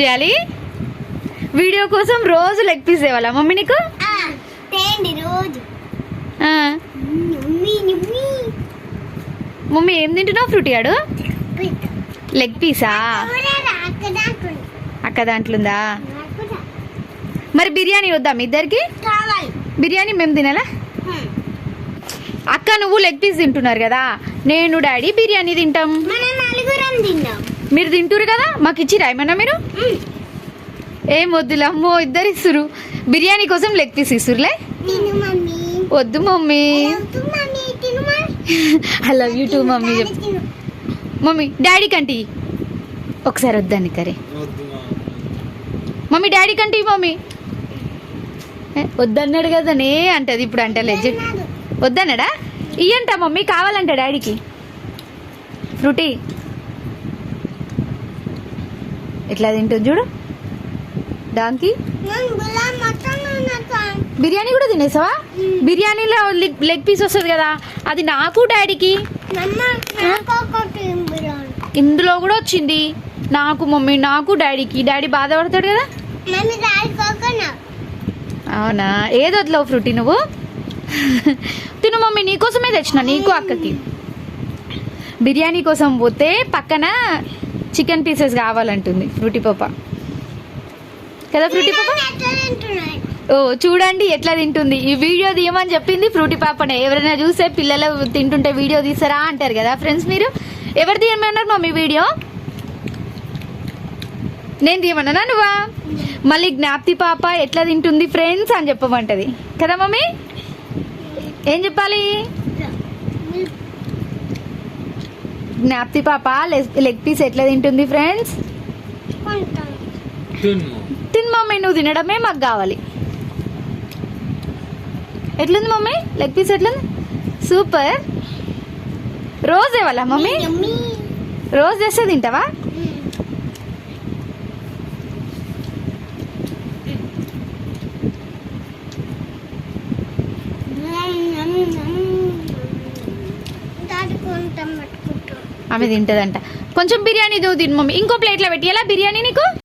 చేయాలి? వీడియో కోసం రోజు లెగ్ పీస్ తేవాలా? మమ్మీ నీకు? రోజు. మమ్మీ ఏం తింటున్నావు ఫ్రూటీ పెట్టు. లెగ్ పీసా. అక్క దాంట్లుందా. మరి బిర్యానీ వద్దాం ఇద్దరికి? బిర్యానీ మేము తినాలా. అక్క నువ్వు లెగ్ పీస్ తింటున్నారు కదా. నేను డాడీ బిర్యానీ తింటాం. మీరు తింటురు కదా? మాకు ఇచ్చిరా ఏమన్నా మీరు. ఏం వద్దులే అమ్మో ఇద్దరు ఇస్తురు బిర్యానీ కోసం లెగ్ పీస్ ఇస్తురులే వద్దు mummy. I love you too mummy. Mummy daddy కంటి. ఒకసారి వద్దాన్ని కరే. మమ్మీ డాడీ కంటి మమ్మీ. వద్దన్నాడు కదా నే అంటది ఇప్పుడు అంటే లెజ్ తినదు. వద్దన్నాడా? ఇయ్యంట మమ్మీ కావాలంట డాడీకి. ఫ్రూటీ. ఎట్లా తింటుంది చూడు? డాంకి. బిర్యానీ కూడా తినేసావా. బిర్యానీలో లెగ్ పీస్ వస్తుంది కదా అది నాకు డాడీకి. ఇందులో కూడా వచ్చింది. నాకు మమ్మీ నాకు డాడీకి. డాడీ బాధపడతాడు కదా? అవునా? ఏది వదిలేవు ఫ్రూటీ నువ్వు? తిను మమ్మీ నీకోసమే తెచ్చిన నీకు అక్కకి. బిర్యానీ కోసం పోతే పక్కన చికెన్ పీసెస్ కావాలంటుంది ఫ్రూటీ పాప. కదా ఫ్రూటీ పాప? ఓ చూడండి ఎట్లా తింటుంది. ఈ వీడియో తీయమని చెప్పింది ఫ్రూటీ పాపనే. ఎవరైనా చూస్తే పిల్లలు తింటుంటే వీడియో తీసారా అంటారు కదా ఫ్రెండ్స్ మీరు? ఎవరు తీయమన్నారు మమ్మీ వీడియో? నేను తీయమన్నానా నువ్వా? మళ్ళీ జ్ఞాప్తి పాప ఎట్లా తింటుంది ఫ్రెండ్స్ అని చెప్పమంటది. కదా మమ్మీ? ఏం చెప్పాలి? జ్ఞాప్తి పాప లెగ్ పీస్ ఎట్లా తింటుంది ఫ్రెండ్స్? తిన్ మమ్మీ నువ్వు తినడమే మాకు కావాలి. ఎట్లుంది మమ్మీ? లెగ్ పీస్ ఎట్లుంది? సూపర్. రోజు ఇవ్వాలా మమ్మీ. రోజు చేస్తే తింటావా మ్మ్. డాడీ కొంటాం పట్టుకుంటాం ఆమె తింటదంట. కొంచెం బిర్యానీ నువ్వు తిను మమ్మీ ఇంకో ప్లేట్లో పెట్టి. ఎలా బిర్యానీ నీకు?